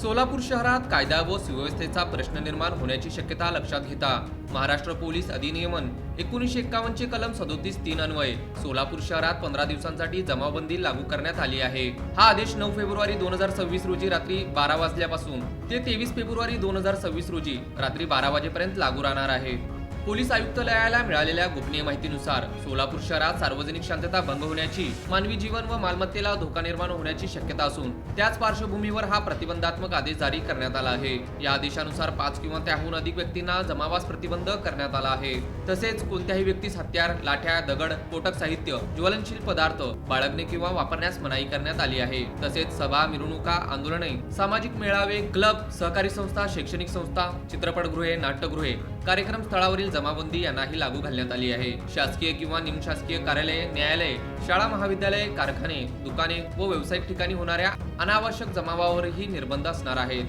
सोलापूर शहरात कायदा व सुव्यवस्थेचा प्रश्न निर्माण होण्याची शक्यता लक्षात घेता महाराष्ट्र पोलीस अधिनियमन एकोणीसशे एक्कावन्नचे कलम सदोतीस तीन अन्वये सोलापूर शहरात पंधरा दिवसांसाठी जमावबंदी लागू करण्यात आली आहे. हा आदेश नऊ फेब्रुवारी दोन हजार सव्वीस रोजी रात्री बारा वाजल्यापासून ते तेवीस फेब्रुवारी दोन हजार सव्वीस रोजी रात्री बारा वाजेपर्यंत लागू राहणार आहे. पोलीस आयुक्तालयाला मिळालेल्या गोपनीय माहितीनुसार सोलापूर शहरात सार्वजनिक शांतता भंग होण्याची मानवी जीवन व मालमत्तेला धोका निर्माण होण्याची शक्यता असून त्याच पार्श्वभूमीवर हा प्रतिबंधात्मक आदेश जारी करण्यात आला आहे. या आदेशानुसार पाच किंवा त्याहून अधिक व्यक्तींना जमावास प्रतिबंध करण्यात आला आहे. तसेच कोणत्याही व्यक्तीस हत्यार लाठ्या दगड स्फोटक साहित्य ज्वलनशील पदार्थ बाळगणे किंवा वापरण्यास मनाई करण्यात आली आहे. तसेच सभा मिरवणुका आंदोलने सामाजिक मेळावे क्लब सहकारी संस्था शैक्षणिक संस्था चित्रपटगृहे नाट्यगृहे कार्यक्रम स्थळावरील जमाबंदी यांनाही लागू घालण्यात आली आहे. शासकीय किंवा निमशासकीय कार्यालये न्यायालये शाळा महाविद्यालये कारखाने दुकाने व व्यावसायिक ठिकाणी होणाऱ्या अनावश्यक जमावावरही निर्बंध असणार आहेत.